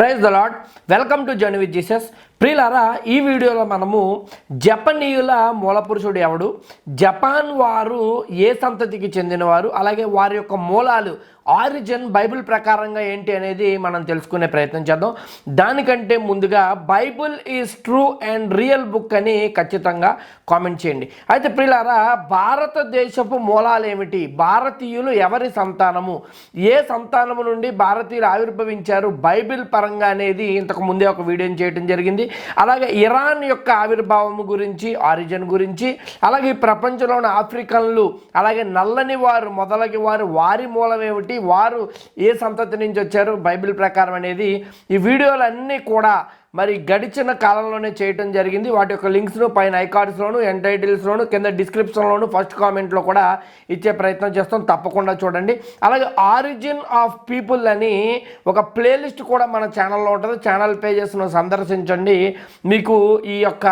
praise the Lord welcome to journey with Jesus ప్రియులారా ఈ వీడియోలో మనము జపనీయుల మూలపురుషుడు ఎవడు జపాన్ వారు ఏ సంతతికి చెందినవారు అలాగే వారి యొక్క మూలాలు ఆరిజిన్ బైబిల్ ప్రకారంగా ఏంటి అనేది మనం తెలుసుకునే ప్రయత్నం చేద్దాం దానికంటే ముందుగా Bible is true and real book అని ఖచ్చితంగా కామెంట్ చేయండి అయితే ప్రియులారా భారతదేశపు మూలాలు ఏమిటి భారతీయులు ఎవరి సంతానము ఏ సంతానము నుండి భారతీయులు ఆవిర్భవించారు బైబిల్ పరంగా అనేది ఇంతకు ముందే ఒక వీడియోని చేయడం జరిగింది అలాగే ఇరాన్ యొక్క ఆవిర్భావం గురించి ఆరిజన్ గురించి అలాగే ప్రపంచంలో ఉన్న ఆఫ్రికన్లు అలాగే నల్లని వారు మొదలగి వారు వారి మూలం ఏమిటి వారు ఏ సంతతి నుంచి వచ్చారు బైబిల్ ప్రకారం అనేది ఈ వీడియోలన్నీ కూడా మరి గడిచిన కాలంలోనే చేయటం జరిగింది వాటి యొక్క లింక్స్ను పైన ఐకార్డ్స్లోను ఎండ్ టైటిల్స్లోను కింద డిస్క్రిప్షన్లోను ఫస్ట్ కామెంట్లో కూడా ఇచ్చే ప్రయత్నం చేస్తాం తప్పకుండా చూడండి అలాగే ఆరిజిన్ ఆఫ్ పీపుల్ అని ఒక ప్లేలిస్ట్ కూడా మన ఛానల్లో ఉంటుంది ఛానల్ పేజెస్ను సందర్శించండి మీకు ఈ యొక్క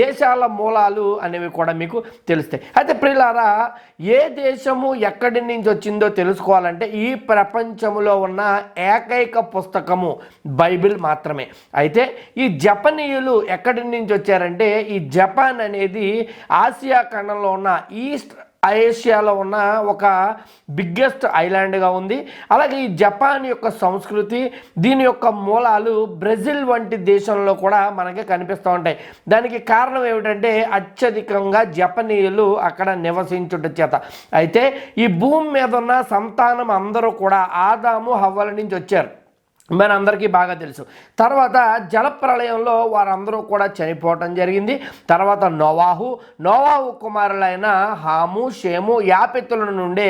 దేశాల మూలాలు అనేవి కూడా మీకు తెలుస్తాయి అయితే ప్రిలారా ఏ దేశము ఎక్కడి నుంచి వచ్చిందో తెలుసుకోవాలంటే ఈ ప్రపంచంలో ఉన్న ఏకైక పుస్తకము బైబిల్ మాత్రమే అయితే అయితే ఈ జపనీయులు ఎక్కడి నుంచి వచ్చారంటే ఈ జపాన్ అనేది ఆసియా ఖండంలో ఉన్న ఈస్ట్ ఏషియాలో ఉన్న ఒక బిగ్గెస్ట్ ఐలాండ్గా ఉంది అలాగే ఈ జపాన్ యొక్క సంస్కృతి దీని యొక్క మూలాలు బ్రెజిల్ వంటి దేశంలో కూడా మనకి కనిపిస్తూ ఉంటాయి దానికి కారణం ఏమిటంటే అత్యధికంగా జపనీయులు అక్కడ నివసించుట చేత అయితే ఈ భూమి మీద ఉన్న సంతానం అందరూ కూడా ఆదాము హవ్వల నుంచి వచ్చారు మనందరికీ బాగా తెలుసు తర్వాత జలప్రళయంలో వారందరూ కూడా చనిపోవటం జరిగింది తర్వాత నోవాహు నోవాహు కుమారులైన హాము షేము యాపెత్తుల నుండే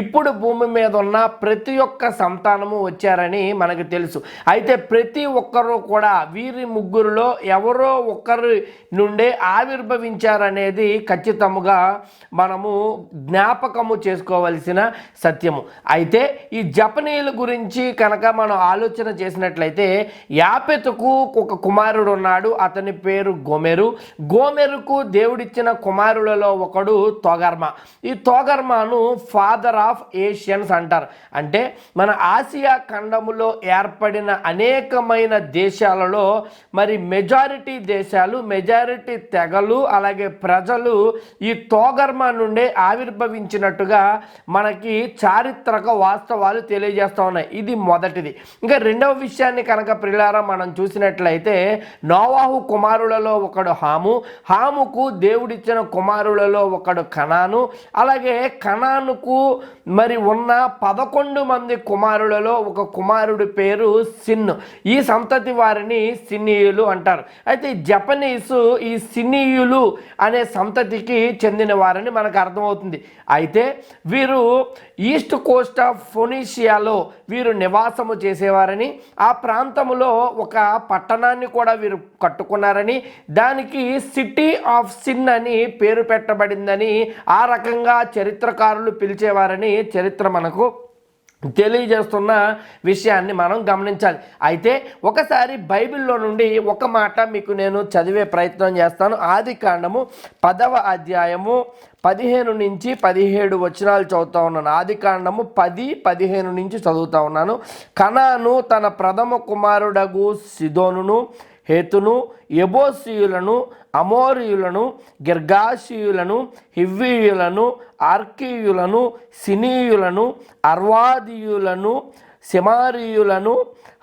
ఇప్పుడు భూమి మీద ఉన్న ప్రతి ఒక్క సంతానము వచ్చారని మనకు తెలుసు అయితే ప్రతి ఒక్కరూ కూడా వీరి ముగ్గురులో ఎవరో ఒక్కరి నుండే ఆవిర్భవించారనేది ఖచ్చితముగా మనము జ్ఞాపకము చేసుకోవలసిన సత్యము అయితే ఈ జపనీయుల గురించి కనుక మనం ఆలోచన ఆలోచన చేసినట్లయితే యాపెతుకు ఒక కుమారుడు ఉన్నాడు అతని పేరు గోమెరు గోమెరుకు దేవుడిచ్చిన కుమారులలో ఒకడు తోగర్మ ఈ తోగర్మను ఫాదర్ ఆఫ్ ఏషియన్స్ అంటారు అంటే మన ఆసియా ఖండములో ఏర్పడిన అనేకమైన దేశాలలో మరి మెజారిటీ దేశాలు మెజారిటీ తెగలు అలాగే ప్రజలు ఈ తోగర్మ నుండే ఆవిర్భవించినట్టుగా మనకి చారిత్రక వాస్తవాలు తెలియజేస్తూ ఉన్నాయి ఇది మొదటిది ఇంకా రెండవ విషయాన్ని కనుక ప్రిలారా మనం చూసినట్లయితే నోవాహు కుమారులలో ఒకడు హాము హాముకు దేవుడిచ్చిన కుమారులలో ఒకడు కణాను అలాగే కణానుకు మరి ఉన్న పదకొండు మంది కుమారులలో ఒక కుమారుడి పేరు సిన్ ఈ సంతతి వారిని సినీయులు అంటారు అయితే జపనీసు ఈ సినీయులు అనే సంతతికి చెందిన వారని మనకు అర్థమవుతుంది అయితే వీరు ఈస్ట్ కోస్ట్ ఆఫ్ ఫొనీషియాలో వీరు నివాసము చేసేవారు కట్టుకున్నారని ఆ ప్రాంతంలో ఒక పట్టణాన్ని కూడా వీరు కట్టుకున్నారని దానికి సిటీ ఆఫ్ సిన్ అని పేరు పెట్టబడిందని ఆ రకంగా చరిత్రకారులు పిలిచేవారని చరిత్ర మనకు తెలియజేస్తున్న విషయాన్ని మనం గమనించాలి అయితే ఒకసారి బైబిల్లో నుండి ఒక మాట మీకు నేను చదివే ప్రయత్నం చేస్తాను ఆది కాండము పదవ అధ్యాయము పదిహేను నుంచి పదిహేడు వచనాలు చదువుతూ ఉన్నాను ఆది కాండము పది పదిహేను నుంచి చదువుతూ ఉన్నాను కణాను తన ప్రథమ కుమారుడగు సిదోనును హేతును ఎబోసీయులను అమోరియులను గిర్గాషీయులను హివ్వీయులను ఆర్కీయులను సినీయులను అర్వాదీయులను సిమారియులను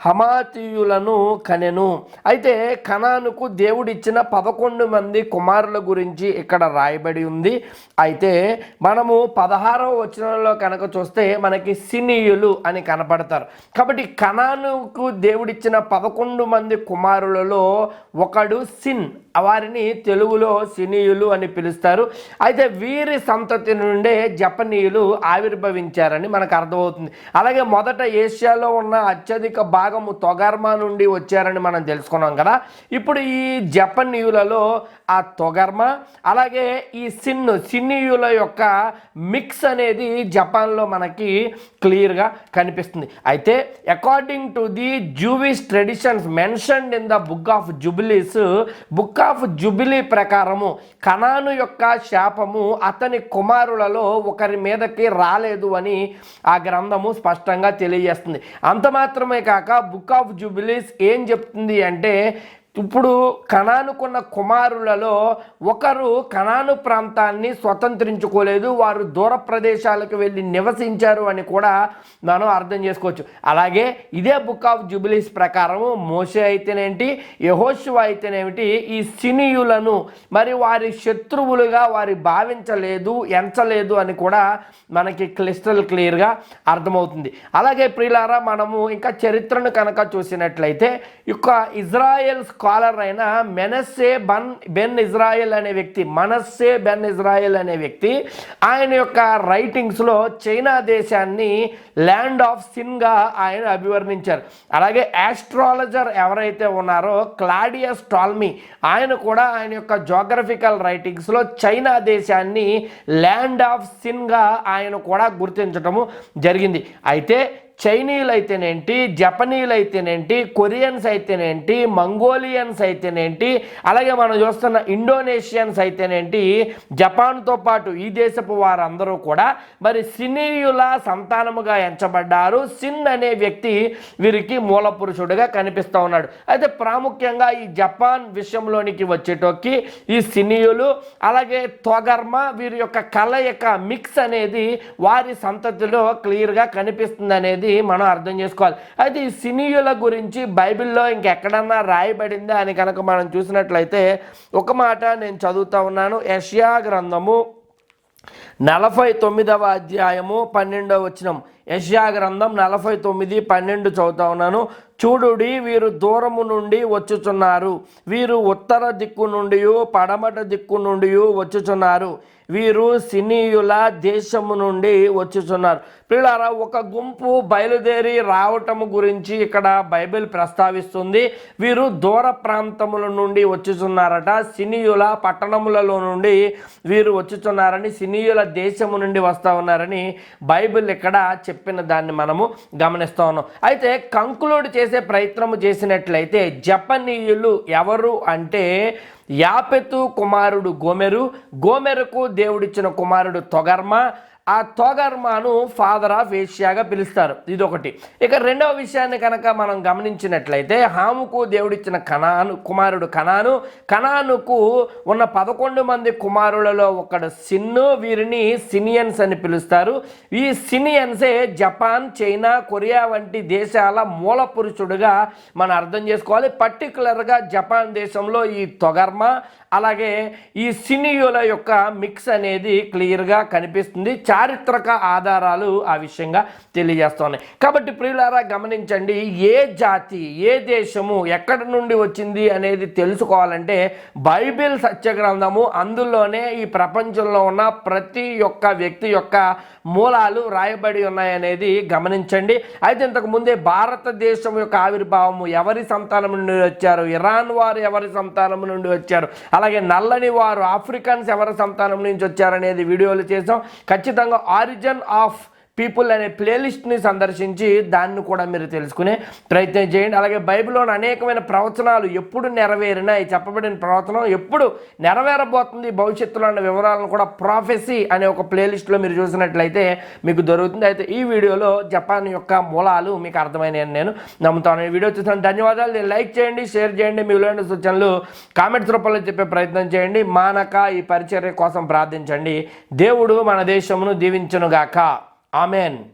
హమాతీయులను కనెను అయితే కణానుకు దేవుడిచ్చిన పదకొండు మంది కుమారుల గురించి ఇక్కడ రాయబడి ఉంది అయితే మనము పదహారవ వచనంలో కనుక చూస్తే మనకి సినీయులు అని కనపడతారు కాబట్టి కణానుకు దేవుడిచ్చిన పదకొండు మంది కుమారులలో ఒకడు సిన్ వారిని తెలుగులో సినీయులు అని పిలుస్తారు అయితే వీరి సంతతి నుండే జపనీయులు ఆవిర్భవించారని మనకు అర్థమవుతుంది అలాగే మొదట ఏ ఏషియాలో ఉన్న అత్యధిక భాగము తొగర్మా నుండి వచ్చారని మనం తెలుసుకున్నాం కదా ఇప్పుడు ఈ జపనీయులలో ఆ తొగర్మ అలాగే ఈ సిన్ను సిన్నీయుల యొక్క మిక్స్ అనేది జపాన్లో మనకి క్లియర్గా కనిపిస్తుంది అయితే according to the Jewish traditions mentioned in the book of Jubilees book of Jubilee ప్రకారము కణాను యొక్క శాపము అతని కుమారులలో ఒకరి మీదకి రాలేదు అని ఆ గ్రంథము స్పష్టంగా తెలియజేస్తుంది చేస్తుంది అంత మాత్రమే కాక బుక్ ఆఫ్ జూబిలీస్ ఏం చెప్తుంది అంటే ఇప్పుడు కణానుకున్న కుమారులలో ఒకరు కణాను ప్రాంతాన్ని స్వతంత్రించుకోలేదు వారు దూర ప్రదేశాలకు వెళ్ళి నివసించారు అని కూడా మనం అర్థం చేసుకోవచ్చు అలాగే ఇదే బుక్ ఆఫ్ జుబిలీస్ ప్రకారము మోసే అయితేనేంటి యహోశివ అయితేనేమిటి ఈ సినియులను మరి వారి శత్రువులుగా వారి భావించలేదు ఎంచలేదు అని కూడా మనకి క్లిస్టల్ క్లియర్గా అర్థమవుతుంది అలాగే ప్రిలారా మనము ఇంకా చరిత్రను కనుక చూసినట్లయితే యొక్క ఇజ్రాయెల్స్ స్కాలర్ అయిన మెనస్సే బన్ బెన్ ఇజ్రాయెల్ అనే వ్యక్తి మనస్సే బెన్ ఇజ్రాయెల్ అనే వ్యక్తి ఆయన యొక్క రైటింగ్స్లో చైనా దేశాన్ని ల్యాండ్ ఆఫ్ సిన్గా ఆయన అభివర్ణించారు అలాగే యాస్ట్రాలజర్ ఎవరైతే ఉన్నారో క్లాడియస్ టాల్మీ ఆయన కూడా ఆయన యొక్క జోగ్రఫికల్ రైటింగ్స్లో చైనా దేశాన్ని ల్యాండ్ ఆఫ్ సిన్గా ఆయన కూడా గుర్తించటము జరిగింది అయితే చైనీయులు అయితేనేంటి జపనీయులు అయితేనేంటి కొరియన్స్ అయితేనేంటి మంగోలియన్స్ అయితేనేంటి అలాగే మనం చూస్తున్న ఇండోనేషియన్స్ అయితేనేంటి జపాన్తో పాటు ఈ దేశపు వారందరూ కూడా మరి సినీయుల సంతానముగా ఎంచబడ్డారు సిన్ అనే వ్యక్తి వీరికి మూల పురుషుడుగా కనిపిస్తూ ఉన్నాడు అయితే ప్రాముఖ్యంగా ఈ జపాన్ విషయంలోనికి వచ్చేటోకి ఈ సినీయులు అలాగే తొగర్మ వీరి యొక్క కలయిక మిక్స్ అనేది వారి సంతతిలో క్లియర్గా కనిపిస్తుంది అనేది అనేది మనం అర్థం చేసుకోవాలి అయితే ఈ సినీయుల గురించి బైబిల్లో ఇంకెక్కడన్నా రాయబడిందా అని కనుక మనం చూసినట్లయితే ఒక మాట నేను చదువుతా ఉన్నాను యష్యా గ్రంథము నలభై తొమ్మిదవ అధ్యాయము పన్నెండవ వచ్చినం యష్యా గ్రంథం నలభై తొమ్మిది పన్నెండు చదువుతా ఉన్నాను చూడుడి వీరు దూరము నుండి వచ్చుచున్నారు వీరు ఉత్తర దిక్కు నుండి పడమట దిక్కు నుండి వచ్చుచున్నారు వీరు సినీయుల దేశము నుండి వచ్చుచున్నారు పిల్లరా ఒక గుంపు బయలుదేరి రావటము గురించి ఇక్కడ బైబిల్ ప్రస్తావిస్తుంది వీరు దూర ప్రాంతముల నుండి వచ్చుచున్నారట సినీయుల పట్టణములలో నుండి వీరు వచ్చుచున్నారని సినీయుల దేశము నుండి వస్తూ ఉన్నారని బైబిల్ ఇక్కడ చెప్ చెప్పిన దాన్ని మనము గమనిస్తా ఉన్నాం అయితే కంకులోడు చేసే ప్రయత్నము చేసినట్లయితే జపనీయులు ఎవరు అంటే యాపెతు కుమారుడు గోమెరు గోమెరుకు దేవుడిచ్చిన కుమారుడు తొగర్మ ఆ తోగర్మాను ఫాదర్ ఆఫ్ ఏషియాగా పిలుస్తారు ఇది ఒకటి ఇక రెండవ విషయాన్ని కనుక మనం గమనించినట్లయితే హాముకు దేవుడిచ్చిన కణాను కుమారుడు కణాను కణానుకు ఉన్న పదకొండు మంది కుమారులలో ఒకడు సిన్ను వీరిని సినియన్స్ అని పిలుస్తారు ఈ సినియన్సే జపాన్ చైనా కొరియా వంటి దేశాల మూల పురుషుడుగా మనం అర్థం చేసుకోవాలి పర్టికులర్గా జపాన్ దేశంలో ఈ తొగర్మ అలాగే ఈ సినీయుల యొక్క మిక్స్ అనేది క్లియర్గా కనిపిస్తుంది చారిత్రక ఆధారాలు ఆ విషయంగా తెలియజేస్తున్నాయి కాబట్టి ప్రియులారా గమనించండి ఏ జాతి ఏ దేశము ఎక్కడి నుండి వచ్చింది అనేది తెలుసుకోవాలంటే బైబిల్ సత్యగ్రంథము అందులోనే ఈ ప్రపంచంలో ఉన్న ప్రతి ఒక్క వ్యక్తి యొక్క మూలాలు రాయబడి ఉన్నాయనేది గమనించండి అయితే ఇంతకు ముందే భారతదేశం యొక్క ఆవిర్భావము ఎవరి సంతానం నుండి వచ్చారు ఇరాన్ వారు ఎవరి సంతానం నుండి వచ్చారు అలాగే నల్లని వారు ఆఫ్రికన్స్ ఎవరి సంతానం నుంచి వచ్చారనేది వీడియోలు చేసాం ఖచ్చితంగా ఆరిజన్ ఆఫ్ పీపుల్ అనే ప్లేలిస్ట్ని సందర్శించి దాన్ని కూడా మీరు తెలుసుకునే ప్రయత్నం చేయండి అలాగే బైబిల్లోని అనేకమైన ప్రవచనాలు ఎప్పుడు నెరవేరినా ఈ చెప్పబడిన ప్రవచనం ఎప్పుడు నెరవేరబోతుంది భవిష్యత్తులో అన్న వివరాలను కూడా ప్రాఫెసీ అనే ఒక ప్లేలిస్ట్లో మీరు చూసినట్లయితే మీకు దొరుకుతుంది అయితే ఈ వీడియోలో జపాన్ యొక్క మూలాలు మీకు అర్థమైనాయని నేను నమ్ముతాను ఈ వీడియో చూసిన ధన్యవాదాలు లైక్ చేయండి షేర్ చేయండి మీ విలువైన సూచనలు కామెంట్స్ రూపంలో చెప్పే ప్రయత్నం చేయండి మానక ఈ పరిచర్య కోసం ప్రార్థించండి దేవుడు మన దేశమును దీవించునుగాక Amen.